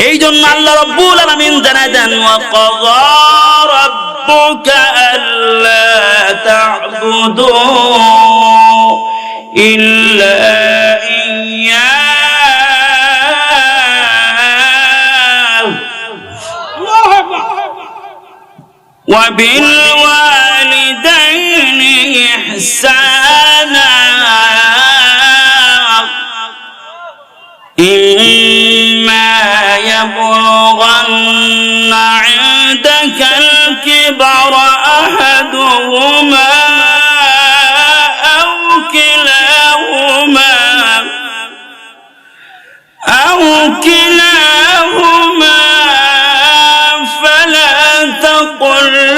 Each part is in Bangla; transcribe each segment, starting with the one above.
এই জন্য আল্লাহ রব্বুল আলামিন জানাই দেন ওয়া ক্বাযা রাব্বুকা আল্লা তা'বুদু ইল্লা ইয়্যাহু وبالوالدين إحسانا يبلغن عندك الكبر أحدهما أو كلاهما أو كلاهما فلا تقل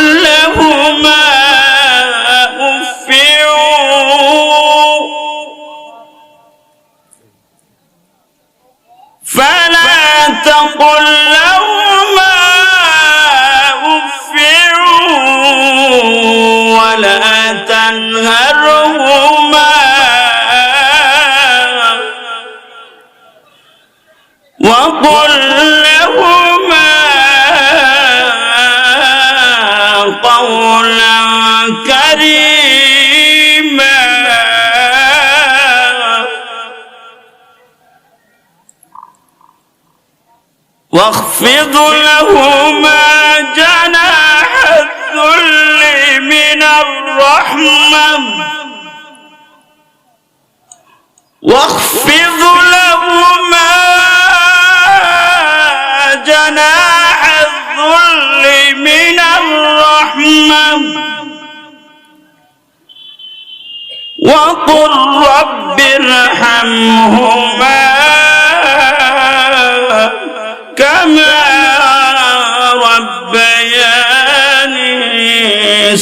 واخفض لهما جناح الذل من الرحمة. واخفض لهما جناح الذل من الرحمة. وقل رب ارحمهما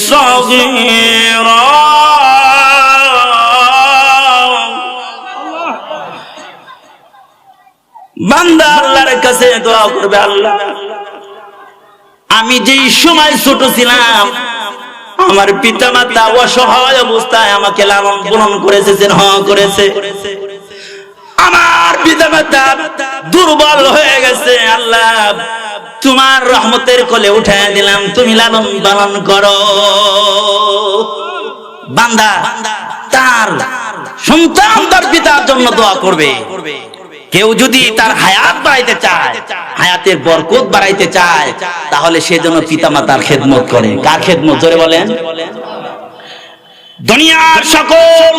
صغيرا বান্দা আল্লাহর কাছে দোয়া করবে আল্লাহ আমি যেই সময় ছোট ছিলাম আমার পিতা মাতা অসহায় অবস্থায় আমাকে লালন পালন করেছে হ করেছে আমার পিতা মাতা দুর্বল হয়ে গেছে আল্লাহ তোমার রহমতের কোলে উঠে দিলাম, তুমি লালন পালন করো। বান্দা, তার সন্তান তার পিতার জন্য দোয়া করবে। কেউ যদি তার হায়াত বাড়াইতে চায়, হায়াতের বরকত বাড়াইতে চায়, তাহলে সে যেন পিতা মাতার খেদমত করে। কার খেদমত? জোরে বলেন। দুনিয়ার সকল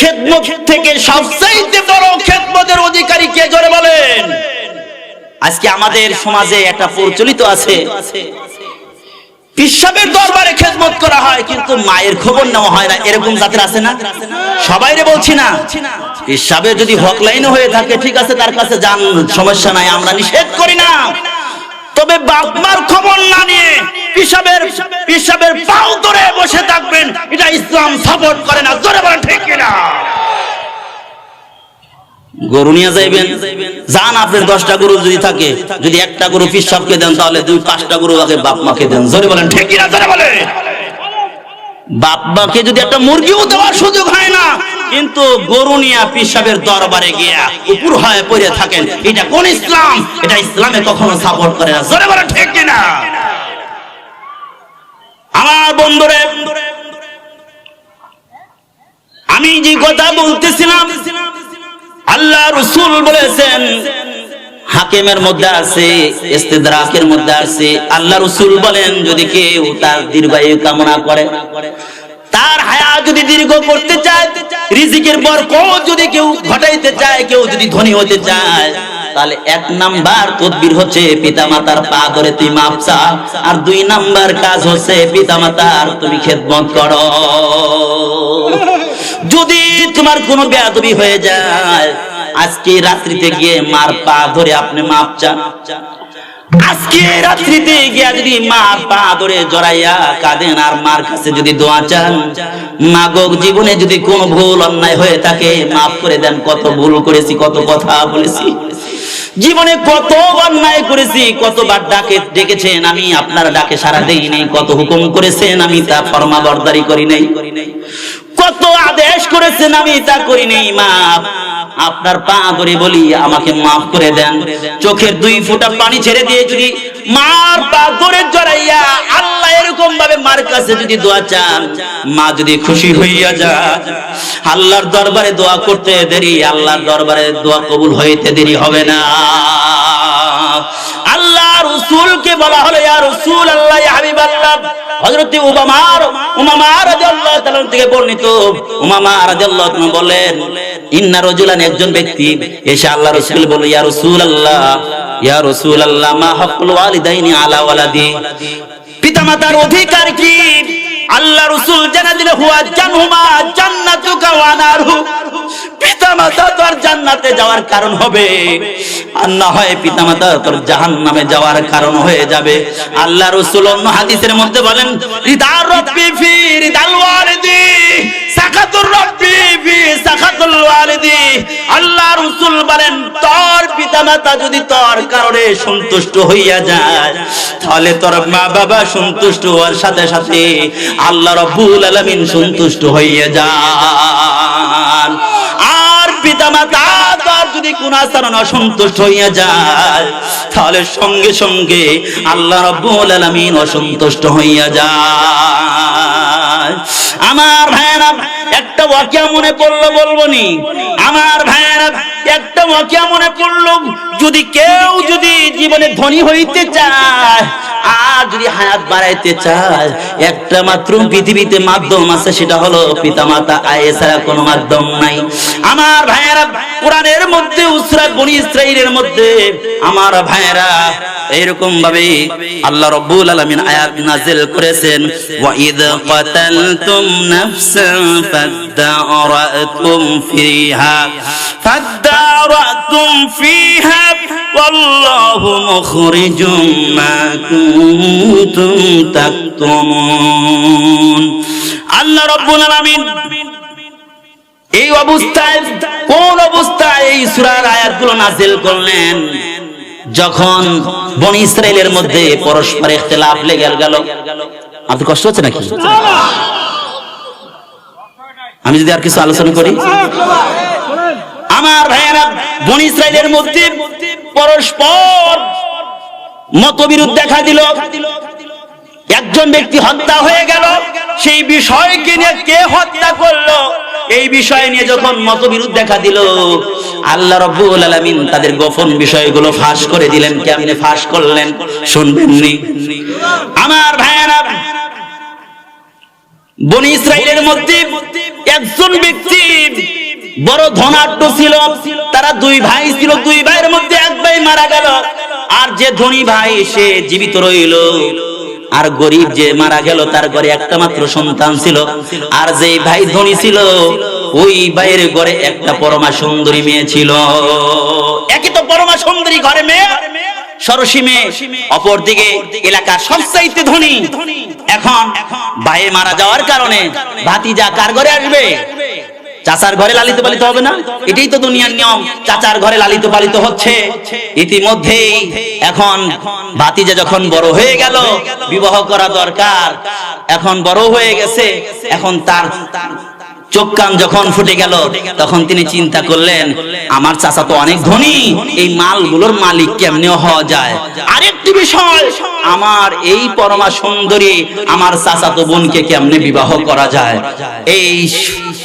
খেদমত থেকে সবচাইতে বড় খেদমতের অধিকারী কে? জোরে বলেন। আজকে আমাদের সমাজে একটা প্রচলিত আছে। পিসাবের দরবারে খেদমত করা হয় কিন্তু মায়ের খবর নেওয়া হয় না। এরকম জাতের আছে না? সবাই রে বলছি না। পিসাবের যদি হক লাইনে হয়ে থাকে ঠিক আছে তার কাছে যান সমস্যা নাই আমরা নিষেধ করি না। তবে বাপমার খবর না নিয়ে পিসাবের পিসাবের পাও ধরে বসে থাকবেন। এটা ইসলাম সাপোর্ট করে না জোরে বলেন ঠিক কিনা? গরু নিয়ে যাইবেন। যান আপনার দশটা গরু যদি থাকে, যদি একটা গরু পিসাবকে দেন, তাহলে দুই পাঁচটা গরু আগে বাপ মাকে দেন। জোরে বলেন, ঠিক কিনা? জোরে বলে বাপ মাকে যদি একটা মুরগিও দেওয়ার সুযোগ হয় না, কিন্তু গরু নিয়ে পিসাবের দরবারে গিয়া উপর হয়ে পড়ে থাকেন, এটা কোন ইসলাম? এটা ইসলামে কখনো সাপোর্ট করে না। জোরে বলেন, ঠিক কিনা? আমার বন্ধুরে, আমি যে কথা বলতেছিলাম আল্লাহ রসুল বলেছেন, হাকিমের মধ্যে আছে, ইস্তেদরাকের মধ্যে আছে। আল্লাহ রসুল বলেন, যদি কেউ তার দীর্ঘায়ু কামনা করে, তার হায়া যদি দীর্ঘ করতে চায়, রিজিকের বরকত যদি কেউ ঘটাইতে চায়, কেউ যদি ধনী হতে চায়, তাহলে এক নাম্বার তদবির হচ্ছে পিতা মাতার পা ধরে তুই মাপ চা। আর দুই নাম্বার কাজ হচ্ছে পিতা মাতার তুমি খেদমত করো। যদি তোমার কোনো বেয়াদবি হয়ে যায়, আজকে রাত্রিতে গিয়ে মার পা ধরে আপনি মাপ চান। আজকে রাত্রিতে গিয়া যদি মার পা ধরে জড়াইয়া কাঁদেন আর মার কাছে যদি দোয়া চান জীবনে যদি ভুল অন্যায় হয়ে থাকে, মাফ করে দেন, কত ভুল করেছি, কত কথা বলেছি। জীবনে কত অন্যায় করেছি, কতবার ডাকে, ডেকেছেন আমি, আপনার ডাকে সারা দেই নাই, কত হুকুম করেছেন আমি, তা ফরমা বরদারি করি নাই। কত আদেশ করেছেন আমি তা করিনি মাপ আপনার পা ধরে বলি, আমাকে মাফ করে দেন। চোখের দুই ফোঁটা পানি ছেড়ে দিয়ে যদি মার পা ধরে জড়াইয়া আল্লাহ এরকম ভাবে মার কাছে যদি দোয়া চান, মা যদি খুশি হইয়া যায়। আল্লাহর দরবারে দোয়া করতে দেরি, আল্লাহর দরবারে দোয়া কবুল হইতে দেরি হবে না। রসুলকে বলা হলো, ইয়া রসুল আল্লাহ ইয়া হাবিব আল্লাহ হযরত উমামা রাদিয়াল্লাহু তাআলা থেকে বর্ণিত, উমামা রাদিয়াল্লাহু তাআলা বলেন ইন্না রাজুলান একজন ব্যক্তি এসে রাসূল ইয়া রাসূল আল্লাহ ইয়া রাসূল আল্লাহ মা ওয়ালিদাইনি আলা ওয়ালাদি? পিতামাতার অধিকার কি? আল্লাহ রসুল জানা দিলে, হুয়া জানহুমা জান্নাতুকা ওয়া পিতামাতা তোর জান্নাতে যাওয়ার কারণ হবে। আর না হয় পিতামাতা তোর জাহান্নামে যাওয়ার কারণ হয়ে যাবে। আল্লাহ রসুল অন্য হাদিসের মধ্যে বলেন রিদার রব্বি ফি রিদাল ওয়ালিদি। সাকাতুর রব্বি ফি সাকাতুল ওয়ালিদি। আল্লাহ রসুল বলেন, তোর পিতামাতা যদি তোর কারণে সন্তুষ্ট হইয়া যায়, তাহলে তোর মা বাবা সন্তুষ্ট হওয়ার সাথে সাথে আল্লাহ রব্বুল আলামিন সন্তুষ্ট হইয়া যান। আর পিতামাতা তোর যদি কোন আচরণ অসন্তুষ্ট হইয়া যায়, তাহলে সঙ্গে সঙ্গে আল্লাহ রব্বুল আলামিন অসন্তুষ্ট হইয়া যায় আমার ভাইয়েরা একটা ওয়াকিয়া মনে পড়ল বলব নি। আমার ভাইয়েরা একটা ওয়াকিয়া মনে পড়ল যদি কেউ যদি জীবনে ধনী হইতে চায়, আর যদি হায়াত বাড়াইতে চায়, একটা মাত্র পৃথিবীতে মাধ্যম আছে, সেটা হলো পিতামাতা। আয় ছাড়া কোনো মাধ্যম নাই। আমার ভাইয়েরা কোরআনের মধ্যে, উসরা বনি ইসরাইলের মধ্যে, আমার ভাইয়েরা এইরকম ভাবে আল্লাহ রব্বুল আলামিন আয়াত নাজিল করেছেন ওয়া ইদ কাতালতুম নাফসান ফাদারাতুম ফিহা ফাদারাতুম ফিহা والله مخرج ما كنتم تكتمون আল্লাহ রব্বুল আলামিন এই অবস্থায় কোন অবস্থায় এই সূরার আয়াতগুলো নাজিল করলেন যখন বনি ইসরায়েলের মধ্যে পরস্পর ইখতিলাফ লেগে গেল, আপনার কষ্ট হচ্ছে নাকি? আমি যদি আর কিছু আলোচনা করি? আমার ভাইয়েরা, বনি ইসরায়েলের মধ্যে পরস্পর মতবিরোধ দেখা দিল। একজন ব্যক্তি হত্যা হয়ে গেল, সেই বিষয়কে নিয়ে কে হত্যা করল? এই বিষয় নিয়ে যখন মতবিরোধ দেখা দিল, আল্লাহ রব্বুল আলামিন তাদের গোপন বিষয়গুলো ফাঁস করে দিলেন। কেমনে ফাঁস করলেন? শুনবেননি? আমার ভাইয়েরা, বনি ইসরায়েলের মধ্যে একজন ব্যক্তি বড় ধনাঢ্য ছিল। তারা দুই ভাই ছিল, দুই ভাইয়ের মধ্যে এক ভাই মারা গেল। আর যে ধনী ভাই, সে জীবিত রইল। আর গরিব যে মারা গেল, তার ঘরে একটা মাত্র সন্তান ছিল। আর যে ভাই ধনী ছিল, ওই ভাইয়ের ঘরে একটা পরমা সুন্দরী মেয়ে ছিল। একই তো পরমা সুন্দরী ঘরে মেয়ে এখন ভাই মারা যাওয়ার কারণে ভাতিজা কার ঘরে আসবে? চাচার ঘরে লালিত পালিত হবে না? এটাই তো দুনিয়ার নিয়ম। চাচার ঘরে লালিত পালিত হচ্ছে। ইতিমধ্যেই এখন ভাতিজা যখন বড় হয়ে গেল, বিবাহ করা দরকার। এখন বড় হয়ে গেছে। এখন তার চোখ কান যখন ফুটে গেল, তখন তিনি চিন্তা করলেন, আমার চাচা তো অনেক ধনী, এই মালগুলোর মালিক কেমনে হওয়া যায়? আরেকটি বিষয়, আমার এই পরমা সুন্দরী আমার চাচা তো বোনকে কেমনে বিবাহ করা যায়? এই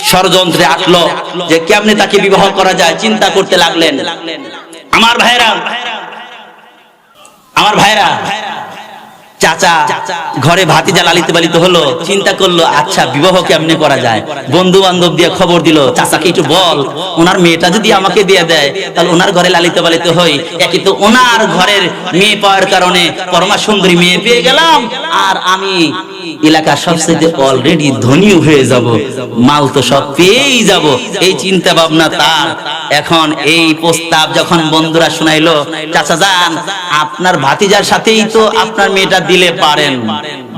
ষড়যন্ত্রে আসলো যে কেমনে তাকে বিবাহ করা যায়, চিন্তা করতে লাগলেন। আমার ভাইরা আমার ভাইরা চাচা, ঘরে ভাতিজা লালিত পালিত হলো, চিন্তা করল আচ্ছা বিবাহ কেমনে করা যায়? বন্ধু বান্ধব দিয়ে খবর দিল, চাচাকে একটু বল, ওনার মেয়েটা যদি আমাকে দিয়ে দেয়, তাহলে ওনার ঘরে লালিত পালিত হই। একই তো ওনার ঘরের মেয়ে পাওয়ার কারণে পরমা সুন্দরী মেয়ে পেয়ে গেলাম। আর আমি এলাকার সবচেয়ে অলরেডি ধনীও হয়ে যাব। মাল তো সব পেয়েই যাব। এই চিন্তা ভাবনা তার। এখন এই প্রস্তাব যখন বন্ধুরা শুনাইলো, চাচা যান, আপনার ভাতিজার সাথেই তো আপনার মেয়েটা দিলে পারেন।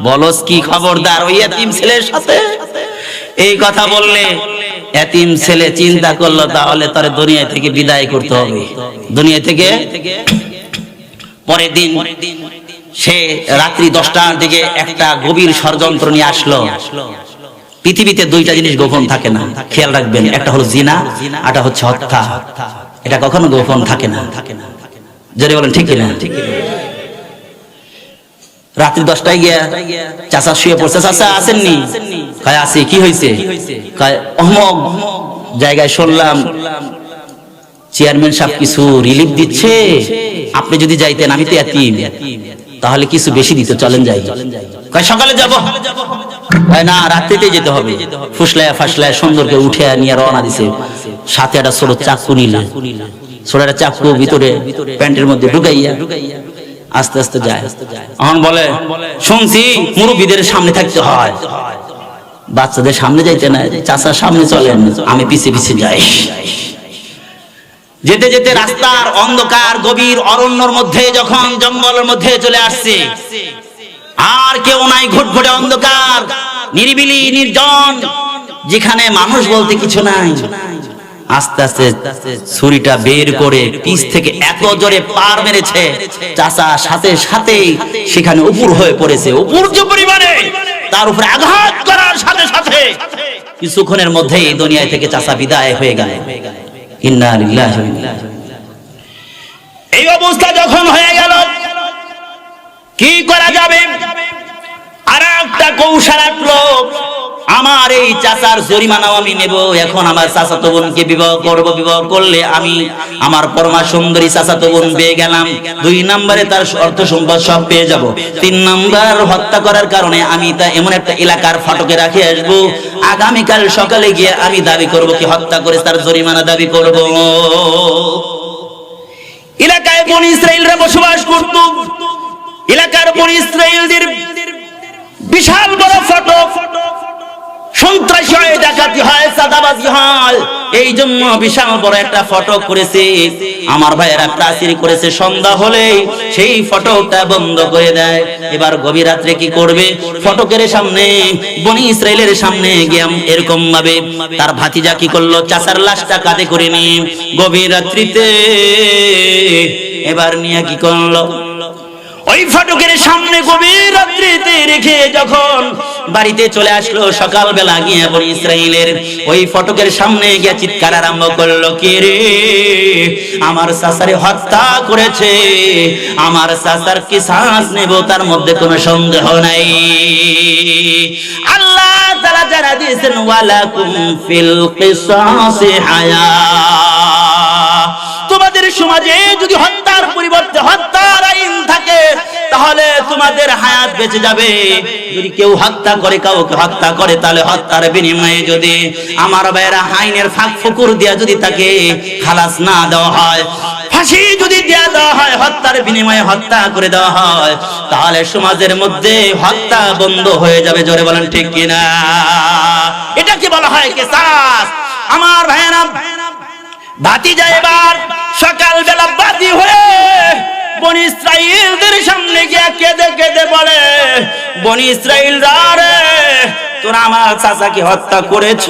বলস কি খবরদার ওই এতিম ছেলের সাথে? এই কথা বললে এতিম ছেলে চিন্তা করল, তাহলে তার দুনিয়া থেকে বিদায় করতে হবে। দুনিয়া থেকে? পরের দিন সে রাত্রি দশটার দিকে একটা গভীর ষড়যন্ত্র নিয়ে আসলো। পৃথিবীতে দুইটা জিনিস গোপন থাকে না। খেয়াল রাখবেন, একটা হলো জিনা একটা হচ্ছে হত্যা। এটা কখনো গোপন থাকে না। যদি বলেন, ঠিক না ঠিক রাত্রি দশটায় গিয়া চাচা শুয়ে পড়ছে, চাচা, আসেননি? কয় আসি কি হয়েছে কয় অহমক জায়গায় শুনলাম চেয়ারম্যান সাহেব কিছু রিলিফ দিচ্ছে। আপনি যদি যাইতেন, আমি তো এতিম। তাহলে কিছু বেশি দিতে, চলেন যাই। কয়, সকালে যাব। মুরব্বীদের সামনে থাকতে হয়। বাচ্চাদের সামনে যাইতে না চাচার সামনে চলেন, আমি পিছে পিছে যাই। যেতে যেতে রাস্তার অন্ধকার, গভীর অরণ্যর মধ্যে যখন জঙ্গলের মধ্যে চলে আসছে আর কেউ নাই, ঘুটঘুটে অন্ধকার, নিরিবিলি, নির্জন, যেখানে মানুষ বলতে কিছু নাই। আস্তে আস্তে ছুরিটা বের করে পিস থেকে এত জোরে পার মেরেছে, চাচা সাথে সাথে সেখানে উপর হয়ে পড়েছে উপর যে পরিমাণে। তার উপরে আঘাত করার সাথে সাথে কিছুক্ষণের মধ্যেই এই দুনিয়া থেকে চাচা বিদায় হয়ে গেল। ইন্না লিল্লাহি এই অবস্থা যখন হয়ে গেল কি করা যাবে? আর একটা কৌশল আটলো আমার এই চাচার জরিমানাও আমি নেব। এখন আমার চাচাতো বোনকে বিবাহ করব। বিবাহ করলে আমি আমার পরমা সুন্দরী চাচাতো বোন পেয়ে গেলাম। দুই নম্বরে তার অর্থ সম্পদ সব পেয়ে যাব। তিন নাম্বার, হত্যা করার কারণে আমি তা এমন একটা এলাকার ফটকে রাখে আসব। আগামীকাল সকালে গিয়ে আমি দাবি করব কি হত্যা করে তার জরিমানা দাবি করব। এলাকায় বন ইসরায়েলরা বসবাস করত। এলাকার বন ইসরায়েলদের বিশাল বড় ফটো। এই জন্য বিশাল বড় একটা আমার করেছে, সন্ধ্যা সেই বন্ধ করে দেয়। এবার গভীর রাত্রে কি করবে? ফটকের সামনে, বনি ইসরায়েলের সামনে গিয়ে এরকম ভাবে তার ভাতিজা কি করল? চাচার লাশটা কাঁধে করে নিয়ে গভীর রাত্রিতে এবার নিয়ে কি করল? ওই ফটকের সামনে গভীর রাত্রিতে রেখে যখন বাড়িতে চলে আসলো, সকালবেলা গিয়ে বলি ইসরায়েলের ওই ফটকের সামনে গিয়ে চিৎকার আরম্ভ করল কে রে? আমার সাসারে হত্যা করেছে। আমার সাসার কি শ্বাস নেব? তার মধ্যে কোনো সন্দেহ নাই। আল্লাহ তাআলা যারা দিয়েছেন, ওয়ালাকুম ফিল কিসাসি হায়া। তোমাদের সমাজে যদি হত্যার পরিবর্তে থাকে তাহলে তোমাদের হায়াত বেঁচে যাবে। যদি কেউ হত্যা করে, কাউকে হত্যা করে, তাহলে হত্যার বিনিময়ে যদি আমার ভাইয়েরা আইনের ফাঁক ফুকুর দিয়া যদি তাকে খালাস না দেওয়া হয়, ফাঁসি যদি দেওয়া হয়, হত্যার বিনিময়ে হত্যা করে দেওয়া হয়, তাহলে সমাজের মধ্যে হত্যা বন্ধ হয়ে যাবে। জোরে বলেন, ঠিক কিনা? এটা কি বলা হয় কেসাস। আমার ভাইয়েরা, বাতি যায় এবার সকাল বেলা বাতি হয়ে বনি ইসরাইলদের সামনে গিয়া কেঁদে কেঁদে বলে বনি ইসরাইল রে তোরা আমার চাচাকে হত্যা করেছ।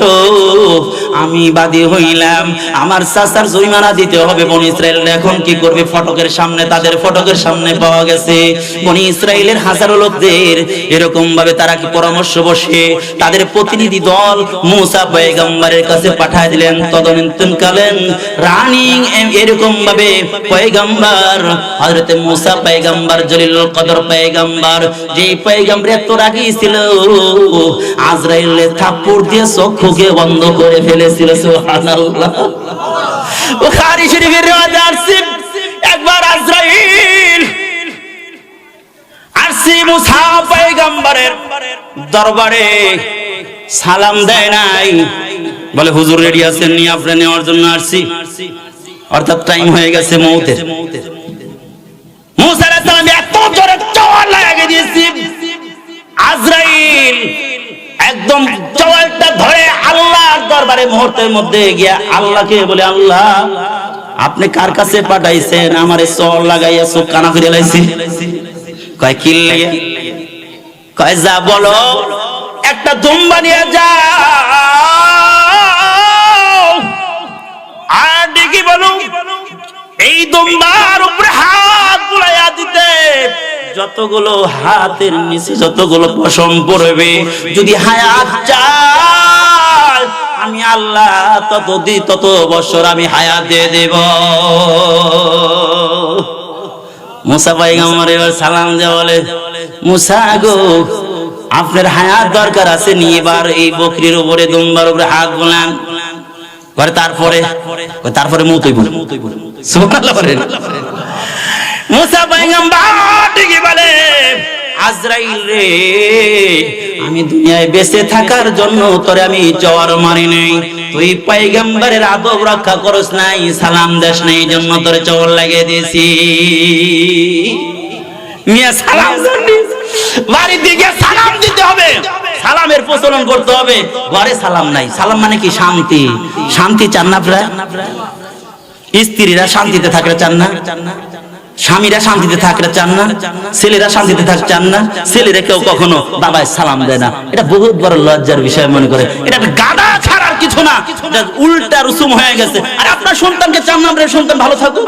আমি বাদী হইলাম। আমার চাচার জরিমানা দিতে হবে বনি ইসরায়েল এখন কি করবে? ফটকের সামনে, তাদের ফটকের সামনে পাওয়া গেছে। বনি ইসরায়েলের হাজারো লোকদের এরকম ভাবে তারা কি পরামর্শ বসে? তাদের প্রতিনিধি দল মুসা পয়গম্বরের কাছে পাঠায় দিলেন, তদন্তকালীন রানিং এরকম ভাবে পয়গম্বর, হযরতে মুসা পয়গম্বর, জলিলুল কদর পয়গম্বর যে পয়গম্বর এত রাগী ছিল আজরাইলে থাপ্পড় দিয়ে চক্ষুকে বন্ধ করে ফেলেছিল একবার আজরাইল দরবারে সালাম দেয় নাই। বলে, হুজুর রেডি আছেন নি? আপনি নেওয়ার জন্য আসছি অর্থাৎ টাইম হয়ে গেছে মৌতের। মুসা এত জোরে চওয়াল লাগিয়ে দিয়েছি। আজরাইল একদম চওয়ালটা ধরে আল্লাহর দরবারে মুহূর্তের মধ্যে গিয়া আল্লাহকে বলে, আল্লাহ, আপনি কার কাছে পাঠাইছেন? আমারে চল লাগাইয়া চোখ কানা করে লাইছি কয়, কি লাগে? কয়, যা বলো, একটা দুম্বা নিয়ে যা আর দেখি বলো, এই দুম্বার উপরে হাত বুলাইয়া দিতে যতগুলো হাতের নিচে যতগুলো পশম পড়বে, যদি হায়াত চায়, আমি আল্লাহ তত দি তত বছর আমি হায়াত দিয়ে দেব। মুসা এবার সালাম দিয়ে বলে, মুসা গো, আপনার হায়াত দরকার আছে নিয়ে এবার এই বকরির উপরে, দুম্বার উপরে হাত বোলান। পরে তারপরে তারপরে মতই বল সুবহানাল্লাহ মুসা পয়গম্বর বলে, আজরাইল রে, আমি দুনিয়ায় বেঁচে থাকার জন্য তোরে আমি জ্বর মারি নাই। তুই পয়গম্বরের আদব রক্ষা করস নাই, সালাম দেশ নাই, জন্য তোরে চর লাগিয়ে দিয়েছি। মিয়া, সালাম বাড়ির দিকে সালাম দিতে হবে। সালামের প্রচলন করতে হবে। ঘরে সালাম নাই। সালাম মানে কি? শান্তি। শান্তি চান না আপনারা স্ত্রীরা শান্তিতে থাকলে চান না? স্বামীরা শান্তিতে থাকলে চান না ছেলেরা শান্তিতে থাকতে চান না ছেলেরা কেউ কখনো বাবায় সালাম দেয় না। এটা বহুত বড় লজ্জার বিষয় মনে করে। এটা গাদা ছাড়ার কিছু না। উল্টা রুসুম হয়ে গেছে। আর আপনার সন্তানকে চান না আপনার সন্তান ভালো থাকুক।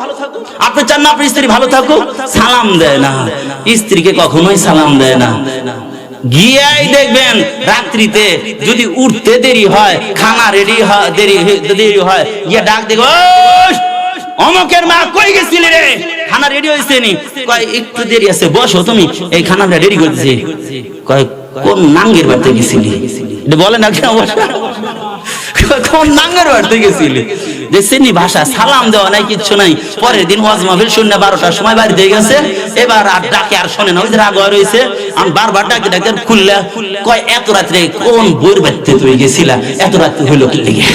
আপনি চান না আপনার স্ত্রী ভালো থাকুক সালাম দেয় না। স্ত্রীকে কখনোই সালাম দেয় না। গিয়াই দেখবেন রাত্রিতে যদি উঠতে দেরি হয় খানা রেডি হয় দেরি দেরি হয় গিয়া ডাক দেখো "ওই, অমকের মা কই গেছিলি রে? খানা রেডি হয়েছে নি? কয়, একটু দেরি আছে, বসো তুমি। এই খানাটা রেডি করতেছি কয়, কোন নাঙ্গের বাড়িতে গেছিলি? বলে না কেন কোন নাঙ্গের বাড়িতে গেছিলি? দেখছেন ভাষা, সালাম দেওয়া নাই, কিচ্ছু নাই। পরের দিন ওয়াজ মাহফিল শূন্য বারোটার সময় বাড়িতে গেছে। এবার আর ডাকে আর শোনে না, ওই যে রাগ রয়েছে। আমি বারবার ডাকে ডাকে খুললে, কয়, এত রাত্রে কোন বইয়ের বাড়িতে তুই গেছিলা? এত রাত্রে হইল কি লেগে?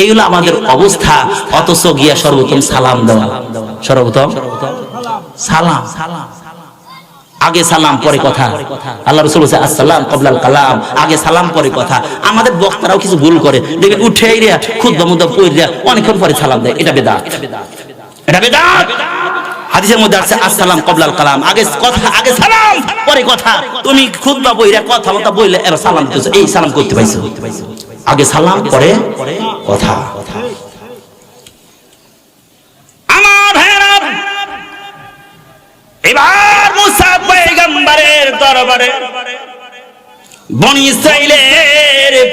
এই হলো আমাদের অবস্থা, অথচ গিয়া সর্বোত্তম সালাম দেওয়া। সর্বোত্তম? সালাম। আগে সালাম, পরে কথা। আল্লাহ রসুল বলছে, আসসালাম কবলাল কালাম। আগে সালাম, পরে কথা। আমাদের বক্তারাও কিছু ভুল করে। দেখবে উঠে রে, খুদ্ মুদ্দা পই রে, অনেকক্ষণ পরে সালাম দেয়। এটা বেদাত। এটা বেদাত। হাদিসের মধ্যে আছে, আসসালাম কবলাল কালাম। আগে কথা, আগে সালাম, পরে কথা। তুমি খুদবা বইরা কথা বলতে বইলে এরা সালাম দিতেছো। এই সালাম করতে পাইছো। আগে সালাম পরে কথা। এবার মুসা বনি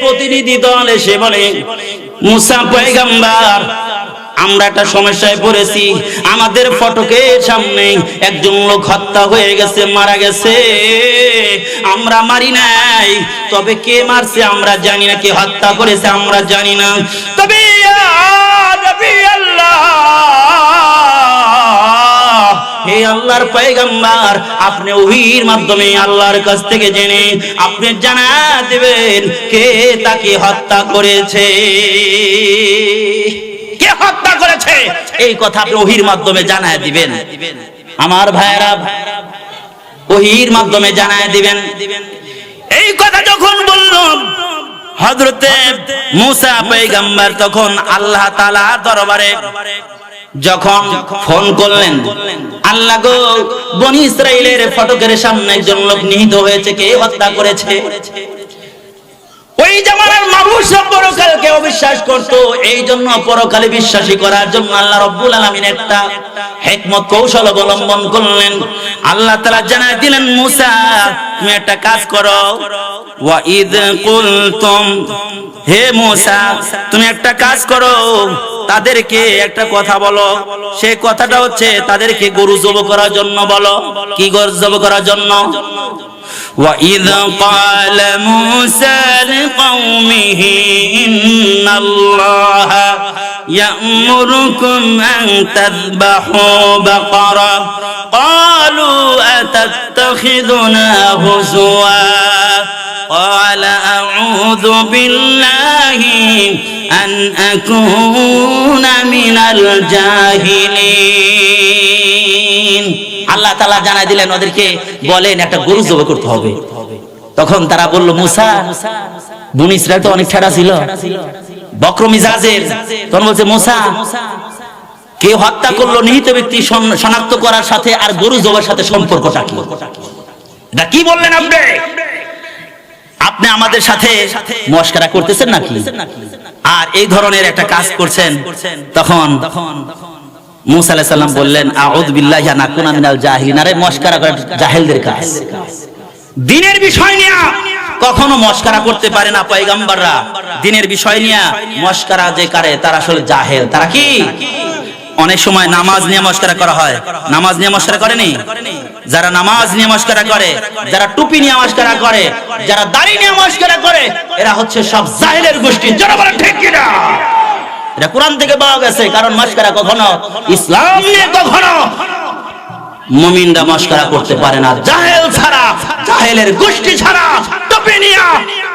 প্রতিনিধি দল এসে বলে মুসা পয়গম্বর আমরা একটা সমস্যায় পড়েছি। আমাদের ফটকের সামনে একজন লোক হত্যা হয়ে গেছে, মারা গেছে। আমরা মারি নাই। তবে কে মারছে আমরা জানি না, কে হত্যা করেছে আমরা জানি না। তবে হে আল্লাহর পয়গম্বর, আপনি ওহির মাধ্যমে আল্লাহর কাছ থেকে জেনে আপনি জানা দেবেন কে তাকে হত্যা করেছে। হত্যা করেছে। এই কথা ওহির মাধ্যমে জানায় দিবেন। আমার ভাইয়েরা, ওহির মাধ্যমে জানায় দিবেন। এই কথা যখন বললাম হযরতে মুসা পয়গম্বর তখন আল্লাহ তাআলা দরবারে যখন ফোন করলেন, আল্লাহ গো, বনি ইসরাইলের ফটকের সামনে একজন লোক নিহিত হয়েছে, কে হত্যা করেছে? ওই জামানার মানুষ সব পরকালকে অবিশ্বাস করত, এই জন্য পরকালে বিশ্বাসী করার জন্য আল্লাহ রব্বুল আলামিন একটা হিকমত কৌশল অবলম্বন করলেন। আল্লাহ তাআলা জানাই দিলেন, মুসা, তুমি একটা কাজ করো। ওয়া ইদ কুলতুম, হে মুসা, তুমি একটা কাজ করো। তাদেরকে একটা কথা বলো। সে কথাটা হচ্ছে, তাদেরকে গরু জব করার জন্য বলো। কি গরু জব করার জন্য? وإذ قال موسى لقومه إن الله يأمركم أن تذبحوا بقرة قالوا أتتخذنا هزوا قال أعوذ بالله أن أكون من الجاهلين আল্লাহ তালা জানাই দিলেন ওদেরকে বলেন একটা গরু জব করতে হবে তখন তারা বলল মুসা বুনি ইসরায়েল তো অনেক ছেড়া ছিল বক্র মিজাজের তখন বলছে মুসা কে হত্যা করলো নিহিত ব্যক্তি শন- শনাক্ত করার সাথে আর গরু জবের সাথে সম্পর্কটা কি এটা কি বললেন আপনি আপনি আমাদের সাথে মস্করা করতেছেন নাকি? আর এই ধরনের একটা কাজ করছেন, তখন জাহেলদের কাজ। দিনের বিষয় নিয়ে কখনো করতে পারে না দিনের বিষয় নিয়ে যে করে, তারা আসলে জাহেল। তারা কি? অনেক সময় নামাজ নিয়ে মস্কারা করা হয়। নামাজ নিয়ে মস্কারা করেনি? যারা নামাজ নিয়ে মস্কারা করে যারা টুপি নিয়ে মস্কারা করে যারা দাড়ি নিয়ে মস্কারা করে এরা হচ্ছে সব জাহেলের গোষ্ঠী। যারা বলে ঠিক কিনা? এটা কোরআন থেকে পাওয়া গেছে কারণ মস্কারা কখনো ইসলাম নিয়ে কখনো মুমিনরা মস্করা করতে পারে না। জাহেল ছাড়া জাহেলের গোষ্ঠী ছাড়া টপি নিয়া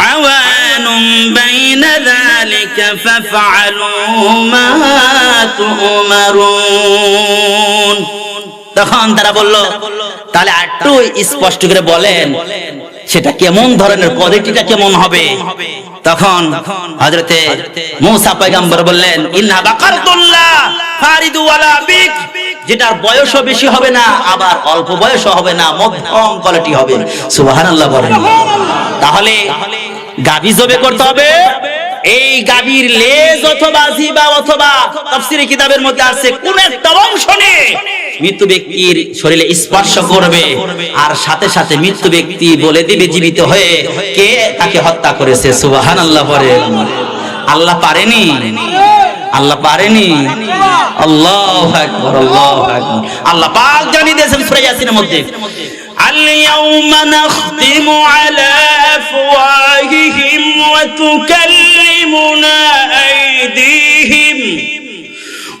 عوان بين ذلك فافعلوا ما تؤمرون তখন তারা বলল তাহলে একটু স্পষ্ট করে বলেন সেটা কেমন ধরনের কোয়ালিটিটা কেমন হবে তখন হযরতে মূসা পয়গম্বর বললেন ইন্না বাকারতুল্লাহ ফারিদু ওয়ালা বিক যেটার বয়সও বেশি হবে না আবার অল্প বয়সও হবে না মধ্যম কোয়ালিটি হবে সুবহানাল্লাহ বলেন তাহলে গাভী জবে করতে হবে। এই গাভীর লেজ অথবা জিবা অথবা তাফসিরে কিতাবের মধ্যে আছে, কোন একটা অংশ নিয়ে মৃত্যু ব্যক্তির শরীরে স্পর্শ করবে আর সাথে সাথে মৃত্যু ব্যক্তি বলে দিবে জীবিত হয়ে কে তাকে হত্যা করেছে, সুবহানাল্লাহ পরে। আল্লাহ পারেনি? আল্লাহ পারেনি? আল্লাহ আকবার আল্লাহ আকবার। আল্লাহ পাক জানিয়ে দিয়েছেন সূরা ইয়াসিনের মধ্যে আল ইয়াউমা নাখতিমু আলা আফওয়া أفواههم وتكلمنا أيديهم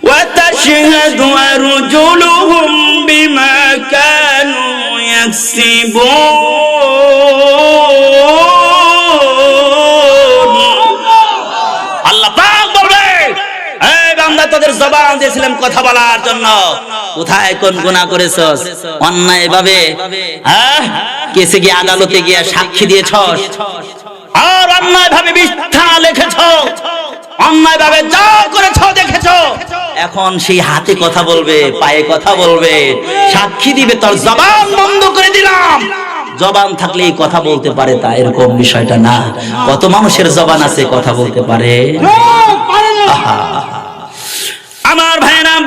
وتشهد أرجلهم بما كانوا يكسبون আল্লাহ পাক বলবে এই বান্দা তোদের জবান দিয়েছিলাম কথা বলার জন্য কোথায় কোন গুনাহ করেছস অন্যায় ভাবে হ্যাঁ কেসে গিয়ে আদালতে গিয়ে সাক্ষী দিয়েছস আর অন্যায় ভাবে মিথ্যা লিখেছ। অন্যায় ভাবে যা করেছ দেখেছ। এখন সেই হাতে কথা বলবে পায়ে কথা বলবে। সাক্ষী দিবে তোর জবান বন্ধ করে দিলাম। জবান থাকলে কথা বলতে পারে তা এরকম বিষয়টা না। কত মানুষের জবান আছে কথা বলতে পারে। আমার ভাইরাম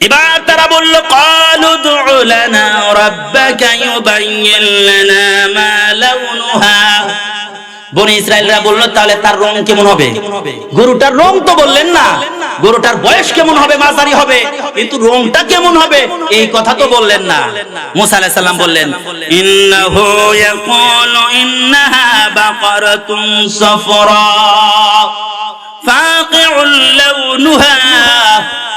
এবার তারা বলল قالوا ادع لنا ربك يبين لنا ما لونها বনি ইসরায়েলরা বলল তাহলে তার রং কেমন হবে গরুটার রং তো বললেন না গরুটার বয়স কেমন হবে মাঝারি হবে কিন্তু রংটা কেমন হবে এই কথা তো বললেন না মুসা আলাইহিস সালাম বললেন ইন্নাহু ইয়াকুলু ইন্নাহা বাকারাতুন সাফরা ফাকিউল লাউনুহা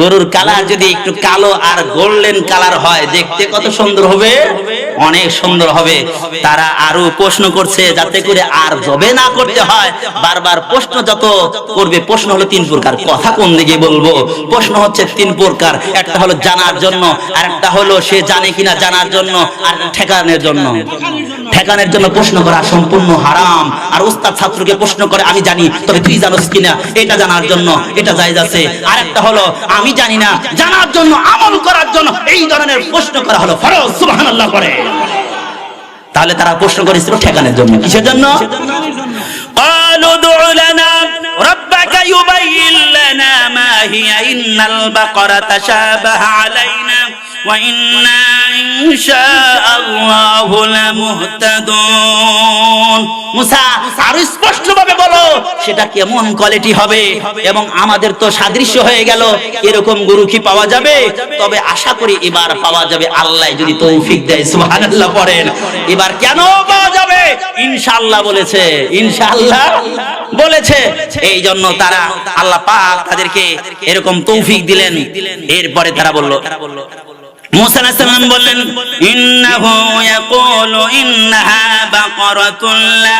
গরুর কালার যদি একটু কালো আর গোল্ডেন কালার হয়, দেখতে কত সুন্দর হবে? অনেক সুন্দর হবে। তারা আরও প্রশ্ন করছে, যাতে করে আর জবে না করতে হয়। বারবার প্রশ্ন যত করবে, প্রশ্ন হলো তিন প্রকার। কথা কোন দিকে বলব? প্রশ্ন হচ্ছে তিন প্রকার। একটা হলো জানার জন্য আর একটা হলো সে জানে কিনা জানার জন্য আর ঠেকানোর জন্য। ঠেকানোর জন্য প্রশ্ন করা সম্পূর্ণ হারাম। আর উস্তাদ ছাত্রকে প্রশ্ন করে, আমি জানি, তবে তুই জানোস কিনা? এটা জানার জন্য, এটা জায়েজ আছে আর একটা হলো আমি জানি না জানার জন্য আমল করার জন্য এই ধরনের প্রশ্ন করা হলো ফরজ সুবহানাল্লাহ করে তাহলে তারা প্রশ্ন করেছিল ঠেকানোর জন্য কিসের জন্য قالوا ادع لنا ربك يبين لنا ما هي إن البقرة تشابه علينا وإنا إن شاء الله لمهتدون মুসা আরো স্পষ্ট ভাবে বলো সেটা কেমন কোয়ালিটি হবে এবং আমাদের তো সাদৃশ্য হয়ে গেল এরকম গুরু কি পাওয়া যাবে তবে আশা করি এবার পাওয়া যাবে আল্লাহ যদি তৌফিক দেয় সুবহানাল্লাহ পড়েন এবার কেন পাওয়া যাবে ইনশাআল্লাহ বলেছে ইনশাআল্লাহ বলেছে এই জন্য তারা আল্লাহ পাক তাদেরকে এরকম তৌফিক দিলেন এরপরে তারা বলল মুসা আলাইহিস সালাম বললেন ইন্নাহু ইয়াকুলু ইন্নাহা বাকারাতুন লা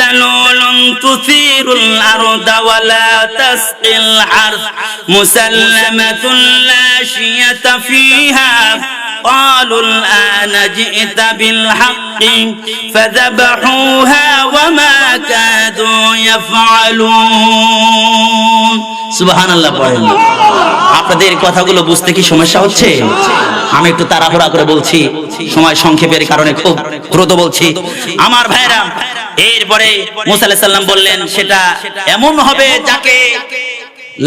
দালুলুন তুসিরুল আরদা ওয়া লা তাসকিল আরদ মুসাল্লামাতুন লা শিয়াতা ফিহা قالوا الآن جئت بالحق فذبحوها وما كادوا يفعلون সুবহান আল্লাহ পড়েন আপনাদের কথাগুলো বুঝতে কি সমস্যা হচ্ছে আমি একটু তাড়াহুড়া করে বলছি। সময় সংক্ষেপের কারণে খুব দ্রুত বলছি। আমার ভাইরা, এরপরে মুসা আলাইহিস বললেন, সেটা এমন হবে যাকে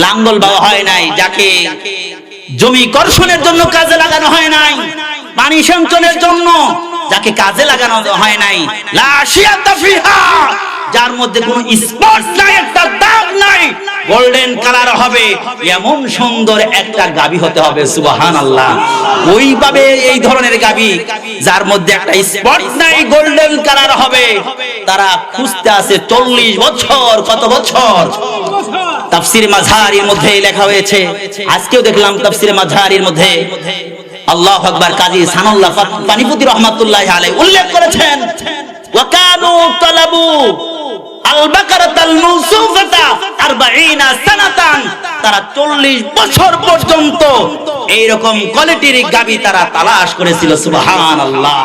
লাঙ্গল বাওয়া হয় নাই, যাকে জমি কর্ষণের জন্য কাজে লাগানো হয় নাই, পানি সঞ্চনের জন্য যাকে কাজে লাগানো হয় নাই। লা শিয়াতা ফিহা, যার মধ্যে কোনো স্পট নাই, একটা দাগ নাই। গোল্ডেন কালার হবে। এমন সুন্দর একটা গাবি হতে হবে সুবাহান আল্লাহ ওইভাবে এই ধরনের গাবি, যার মধ্যে একটা স্পট নাই গোল্ডেন কালার হবে। তারা খুঁজতে আছে চল্লিশ বছর, কত বছর? তাফসির মাঝারির মধ্যে লেখা হয়েছে। আজকেও দেখলাম তাফসির মাঝারির মধ্যে। আল্লাহ আকবার কাজী সানুল্লাহ পানিপতি রহমাতুল্লাহ আলাই উল্লেখ করেছেন ওয়াকানু তালাবু তারা 40 বছর পর্যন্ত এইরকম কোয়ালিটির তারা তালাশ করেছিল সুবহানাল্লাহ।